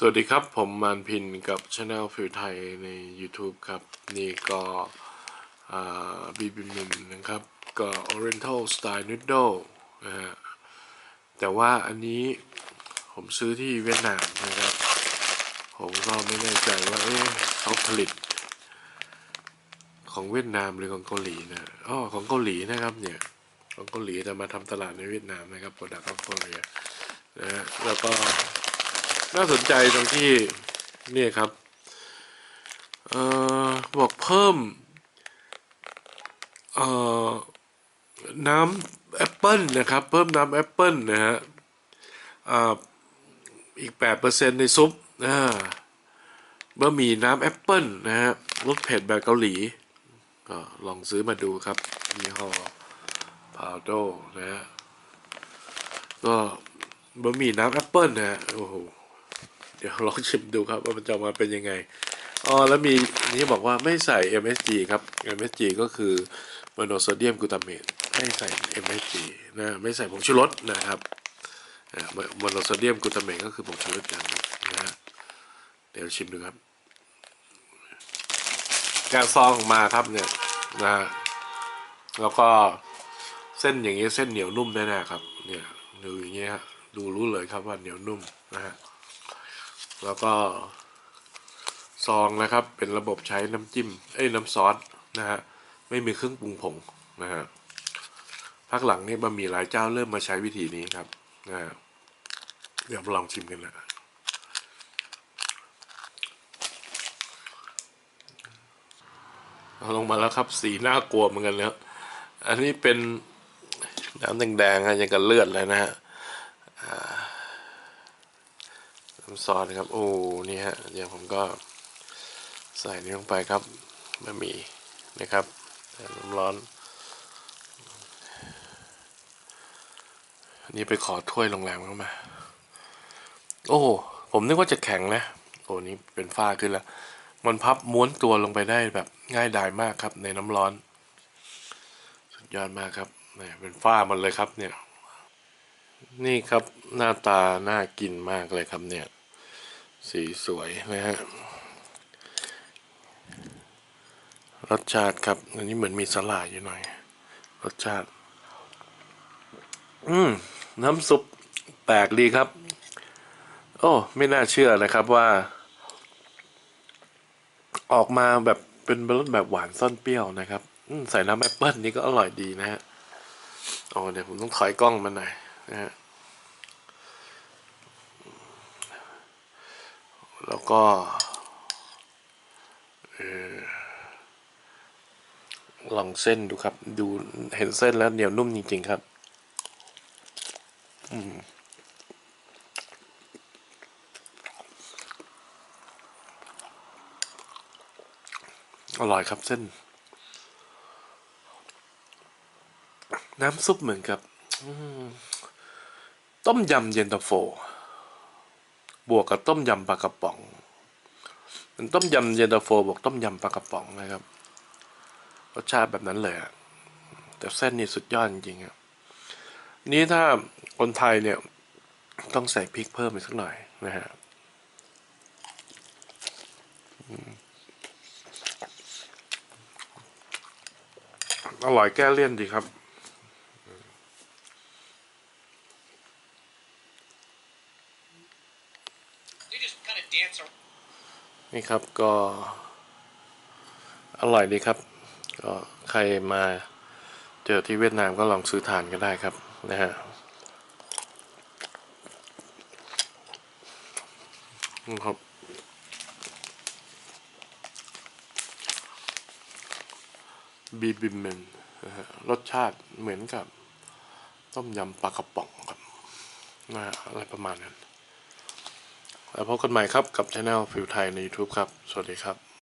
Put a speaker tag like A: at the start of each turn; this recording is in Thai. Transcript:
A: สวัสดีครับ ผมมานพินกับช anel ฟิวไทยใน YouTube ครับ นี่ก็บีบิมินนะครับ ก็ Oriental Style Noodle นะฮะแต่ว่าอันนี้ผมซื้อที่เวียดนามนะครับ ผมก็ไม่แน่ใจว่าเอ๊ะเขาผลิต ของเวียดนามหรือของเกาหลีนะอ๋อของเกาหลีนะครับเนี่ยของเกาหลีแต่มาทำตลาดในเวียดนามนะครับ Product of Korea นะฮะแล้วก็ น่าสนใจตรงที่นี่ครับเอ่อบอกเพิ่มเอ่อน้ำแอปเปิลนะครับ เพิ่มน้ำแอปเปิลนะฮะอ่าอีกแปดเปอร์เซ็นในซุปอ่าบะหมี่น้ำแอปเปิลนะฮะรสเผ็ดแบบเกาหลี ก็ลองซื้อมาดูครับยี่ห้อพาวโดนะฮะก็บะหมี่น้ำแอปเปิลนะฮะโอ้โห เดี๋ยวลองชิมดูครับว่ามันจะมาเป็นยังไงอ๋อแล้วมีนี้บอกว่าไม่ใส่ MSG ครับ MSG ก็คือมโนโซเดียมกลูตาเมตไม่ใส่ MSG นะไม่ใส่ผงชูรสนะครับมโนโซเดียมกลูตาเมตก็คือผงชูรสอย่างนึ่งนะฮะเดี๋ยวชิมดูครับการซองออกมาครับเนี่ยนะฮะแล้วก็เส้นอย่างนี้ยเส้นเหนียวนุ่มแน่ๆครับ เนี่ยดูอย่างเงี้ยดูรู้เลยครับว่าเหนียวนุ่มนะฮะ แล้วก็ซองนะครับ เป็นระบบใช้น้ำจิ้ม เอ้ยน้ำซอสนะฮะ ไม่มีเครื่องปรุงผงนะฮะพักหลังนี่บะหมี่หลายเจ้าเริ่มมาใช้วิธีนี้ครับนะฮะเดี๋ยวมาลองชิมกันนะเอาลงมาแล้วครับ สีน่ากลัวเหมือนกันแล้วอันนี้เป็นน้ำแดงๆฮะยังกับเลือดเลยนะฮะ น้ำซอสนะครับ โอ้นี่ฮะเดี๋ยวผมก็ใส่นี่ลงไปครับบะหมี่นะครับน้ำร้อนนนี้ไปขอถ้วยโรงแรมเข้ามา โอ้ผมนึกว่าจะแข็งนะ โอ้นี่เป็นฝ้าขึ้นแล้ว มันพับม้วนตัวลงไปได้แบบง่ายดายมากครับ ในน้ำร้อน สุดยอดมากครับเนี่ยเป็นฝ้าหมันเลยครับเนี่ย นี่ครับหน้าตาน่ากินมากเลยครับเนี่ย สีสวยนะฮะรสชาติครับอันนี้เหมือนมีสลายอยู่หน่อย รสชาติ อืม น้ำซุปแปลกดีครับ โอ้ไม่น่าเชื่อนะครับว่า ออกมาแบบเป็นรสแบบหวานซ่อนเปรี้ยวนะครับ อืใส่น้ำแอปเปิ้ลนี่ก็อร่อยดีนะฮะอ๋อเดี๋ยวผมต้องถอยกล้องมาหน่อยนะฮะ แล้วก็ลองเส้นดูครับ ดูเห็นเส้นแล้วเหนียวนุ่มจริงๆครับ อืมอร่อยครับเส้น น้ำซุปเหมือนกับ ต้มยำเย็นตาโฟ บวกกับต้มยำปลากระป๋องเป็นต้มยำเย็นตาโฟบวกต้มยำปลากระป๋องนะครับรสชาติแบบนั้นเลยอะแต่เส้นนี่สุดยอดจริงๆครับนี้ถ้าคนไทยเนี่ยต้องใส่พริกเพิ่มอีกสักหน่อยนะฮะอร่อยแก้เลี่ยนดีครับ นี่ครับก็อร่อยดีครับ ก็ใครมาเจอที่เวียดนามก็ลองซื้อทานก็ได้ครับนะฮะนี่ครับบีบิมเมนนะฮะรสชาติเหมือนกับ ต้มยำปลากระป๋องครับนะฮะอะไรประมาณนั้น แล้วพบกันใหม่ครับกับช anel ฟิวไทยใน YouTube ครับ สวัสดีครับ